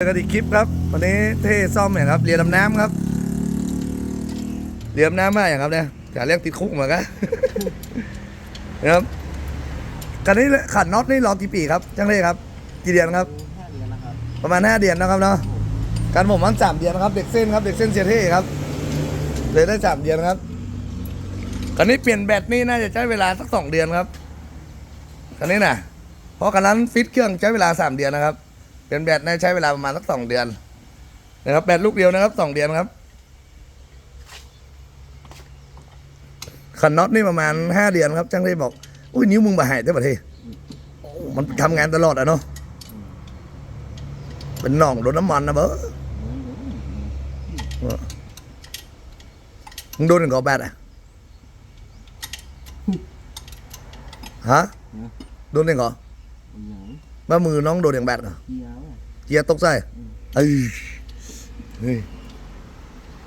เจอกันอีกคลิปครับวันนี้เท่ซ่อมเนี่ยครับเรือดำน้ำครับเรือดำน้ำมากอย่างครับเนี่ยจะเรียกติดคุกเหมือนกันนะครับกันนี้ขัดน็อตนี่รอกี่ปีครับจังเลยครับ กี่เดือนครับประมาณห้าเดือนนะครับเนาะการผมมันสามเดือนนะครับ เด็กเส้นครับเด็กเส้นเสียเท่ครับ เลยได้สามเดือนครับกันนี้เปลี่ยนแบตนี่น่าจะใช้เวลาสักสองเดือนครับกันนี้นะเพราะกันนั้นฟิตเครื่องใช้เวลาสามเดือนนะครับ เปลี่ยนแบตน่าจะใช้เวลาประมาณสักสองเดือนนะครับแบตลูกเดียวนะครับสองเดือนครับขันน็อตนี่ประมาณห้าเดือนครับจ้างเท่บอกอุ้ยนิ้วมึงบาหายได้ป่ะเท่โอ้มันทำงานตลอดอะเนาะเป็นหน่องโดนน้ำมันนะเบ้อมึงโดนถึงกอแบดอะฮะโดนถึงกออย่างบ้ามือน้องโดนอย่างแบดเหรอ เกียร์ตกใส่เอ้ยเฮ้ย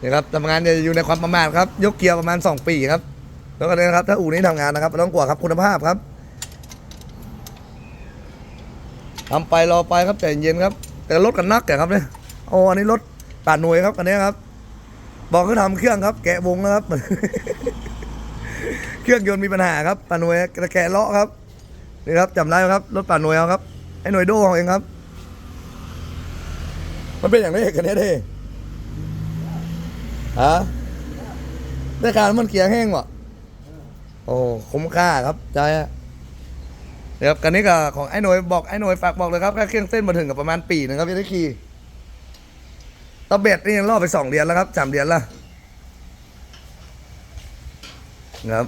นี่ครับทำงานจะอยู่ในความประมาทครับ ยกเกียร์ประมาณสองปีครับ แล้วก็เนี่ยนะครับ ถ้าอู่นี้ทำงานนะครับต้องกลัวครับคุณภาพครับทำไปรอไปครับใจเย็นครับ แต่รถกันนักแกครับเนี่ยโอ้อันนี้รถป่าหน่วยครับอันนี้ครับ บอกเขาทำเครื่องครับ แกะวงนะครับ เครื่องยนต์มีปัญหาครับป่าหน่วยแกะเลาะครับนี่ครับจำได้ครับรถป่าหน่วยเอาครับไอ้หน่วยโดของเองครับ มันเป็นอย่างนี้กันเนี่ยเด้ฮะได้การมันเกียร์แห้งวะโอ้คุ้มค่าครับใจอะเดี๋ยวครับกันนี้ก็ของไอ้หน่วยบอกไอ้หน่วยฝากบอกเลยครับแค่เครื่องเส้นมาถึงกับประมาณปีหนึงครับพี่ได้ขี่ตะเบ็ดนี่ยังรอบไปสองเดือนแล้วครับสามเดือนแล้วนะครับ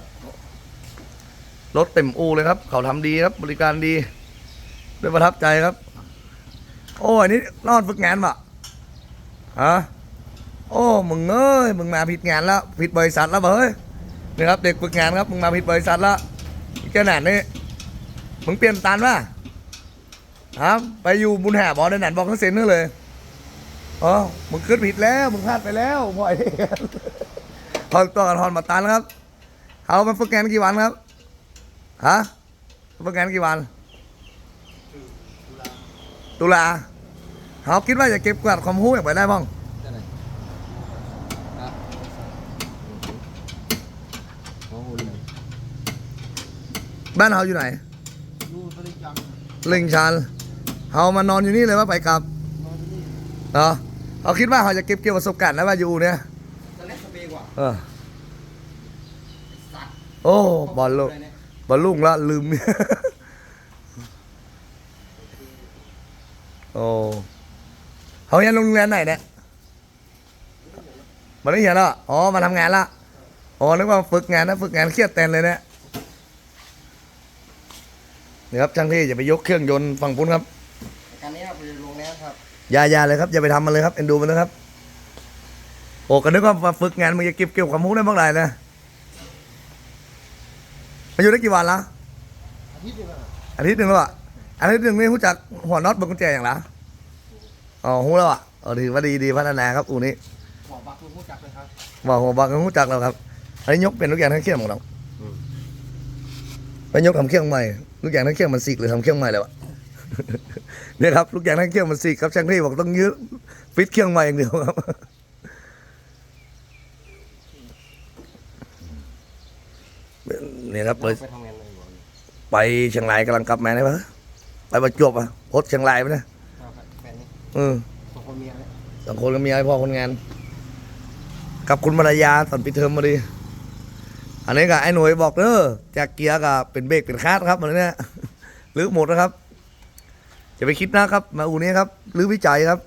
รถเต็มอูเลยครับ เขาทำดีครับ บริการดีด้วยประทับใจครับ โอ้อันนี้รอดฝึกงานปะ ฮะโอ้มึงเอ้ยมึงมาผิดงานแล้วผิดบริษัทแล้วเบ้ยนี่ครับเด็กฝึกงานครับมึงมาผิดบริษัทแล้วแค่นั้นนี่มึงเปลี่ยนตันป่ะฮะไปอยู่บุญแห่บอลในหนันบอกเขาเซ็นนั่นเลยอ๋อมึงขึ้นผิดแล้วมึงพลาดไปแล้วพ่อยทอนตัวกันทอนมาตันครับเอามาฝึกงานกี่วันครับฮะฝึกงานกี่วัน ตุลา เขาคิดว่าจะเก็บกวาดความรู้อย่างไรได้บ้างได้ไหนครับโอ้โหเลยบ้านเขาอยู่ไหนดูปริจังเล่งชันเขามานอนอยู่นี่เลยว่าไปกลับนอนที่นี่เหรอเขาคิดว่าเขาจะเก็บเกี่ยวประสบการณ์แล้วว่าอยู่เนี่ยสเล็กสเปกว่าเออสัตว์โอ้บอลลูกะไรเนี่ยบอลลูกละลืม โอ้ เขาเรียนโรงเรียนไหนเนี่ยมาได้เรียนแล้วอ๋อมาทำงานละอ๋อนึกว่าฝึกงานนะฝึกงานเครียดแตนเลยเนี่ยนี่ครับช่างที่อย่าไปยกเครื่องยนต์ฝั่งพุ้นครับการนี้ครับไปลงแล้วครับอย่าอย่าเลยครับอย่าไปทำมันเลยครับเอ็นดูมันนะครับโอ้ก็นึกว่ามาฝึกงานมึงจะเก็บเกี่ยวความรู้ได้บ้างไรนะมาอยู่ได้กี่วันละอาทิตย์เดียวอะอาทิตย์หนึ่งแล้วอะอาทิตย์หนึ่งนี่รู้จักหัวน็อตเบนกุญแจอย่างละ อ๋อหูแล้วอะเออถือว่าดีดีพัฒนาครับอูนี้บอกบักคุณรู้จักเลยครับบอกหัวบังรู้จักแล้วครับอันนี้ยกเป็นทุกอย่างทั้งเครื่องของเราไปยกทำเครื่องใหม่ทุกอย่างทั้งเครื่องมันสีกหรือทำเครื่องใหม่เลยวะเนี่ยครับทุกอย่างทั้งเครื่องมันสีกครับช่างที่บอกต้องยืดฟิตเครื่องใหม่อย่างเดียวครับเนี่ยครับเลยไปทำงานเลยบอกไปเชียงรายกำลังกลับมาได้ปะไปประจวบอะโพสต์เชียงรายไปนะ เออสองคนเมียเนี่ยสองคนก็มีไอ้พ่อคนงาน กับคุณภรรยาตอนปิดเทอมมาดี อันนี้กับไอ้หน่วยบอกเด้อจากเกียร์กับเป็นเบรกเป็นคาดครับมันเนี่ยหรือหมดนะครับจะไปคิดนะครับ มาอูนี้ครับหรือวิจัยครับ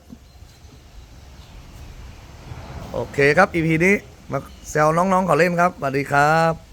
โอเคครับอีพีนี้มาแซวน้องๆเขาเล่นครับสวัสดีครับ